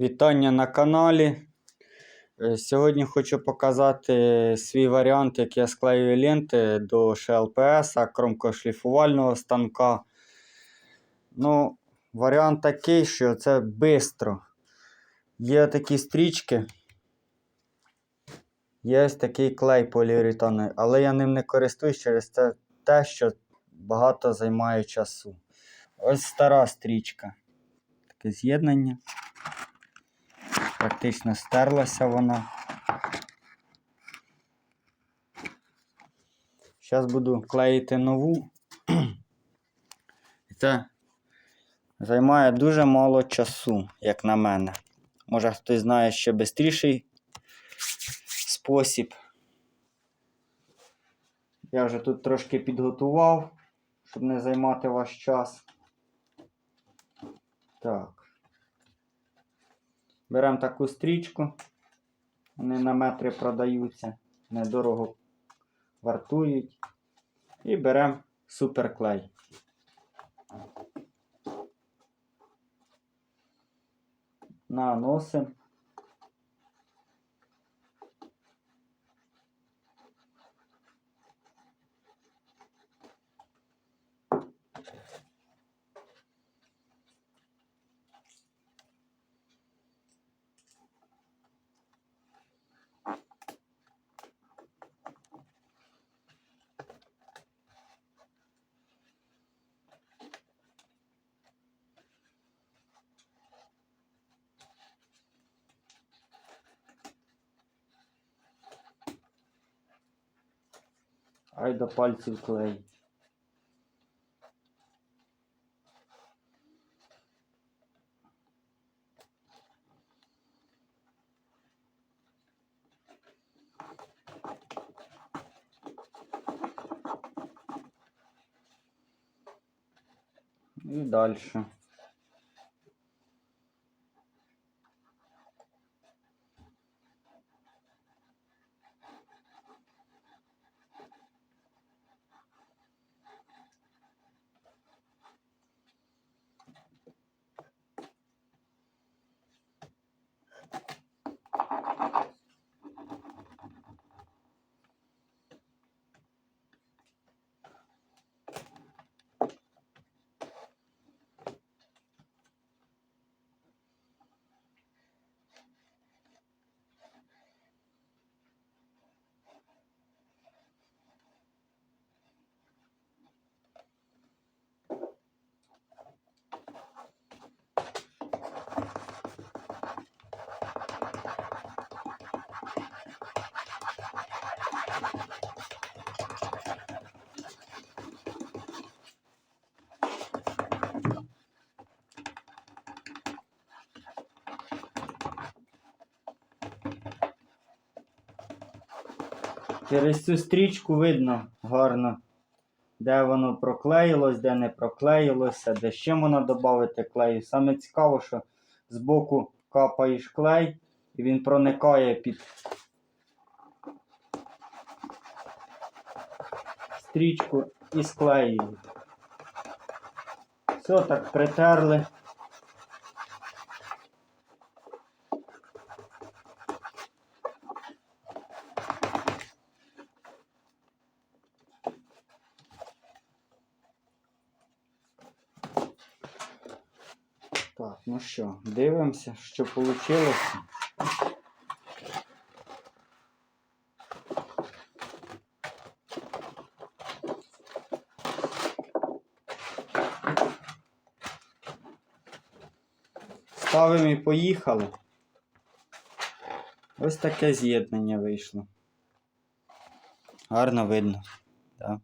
Вітання на каналі. Е, Сьогодні хочу показати свій варіант, як я склеюю ленти до ШЛПС, кромкошліфувального станка. Ну, варіант такий, що це швидко. Є такі стрічки. Є ось такий клей поліуретановий, але я ним не користуюсь через те, те, що багато займає часу. Ось стара стрічка. Таке з'єднання. Практично стерлася вона. Зараз буду клеїти нову. Це займає дуже мало часу, як на мене. Може хтось знає ще швидший спосіб. Я вже тут трошки підготував, щоб не займати ваш час. Так. Беремо таку стрічку. Вони на метри продаються, недорого вартують. І беремо суперклей. Наносимо. Ай до пальців клей. І далі. Через цю стрічку видно гарно, де воно проклеїлось, де не проклеїлося, де ще можна додати клею. Саме цікаво, що збоку капаєш клей і він проникає під стрічку і склеює. Все, так притерли. Так, ну що, дивимося, що вийшло. Ставимо і поїхали. Ось таке з'єднання вийшло. Гарно видно. Так.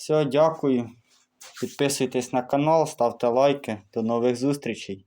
Все, дякую. Підписуйтесь на канал, ставте лайки. До нових зустрічей.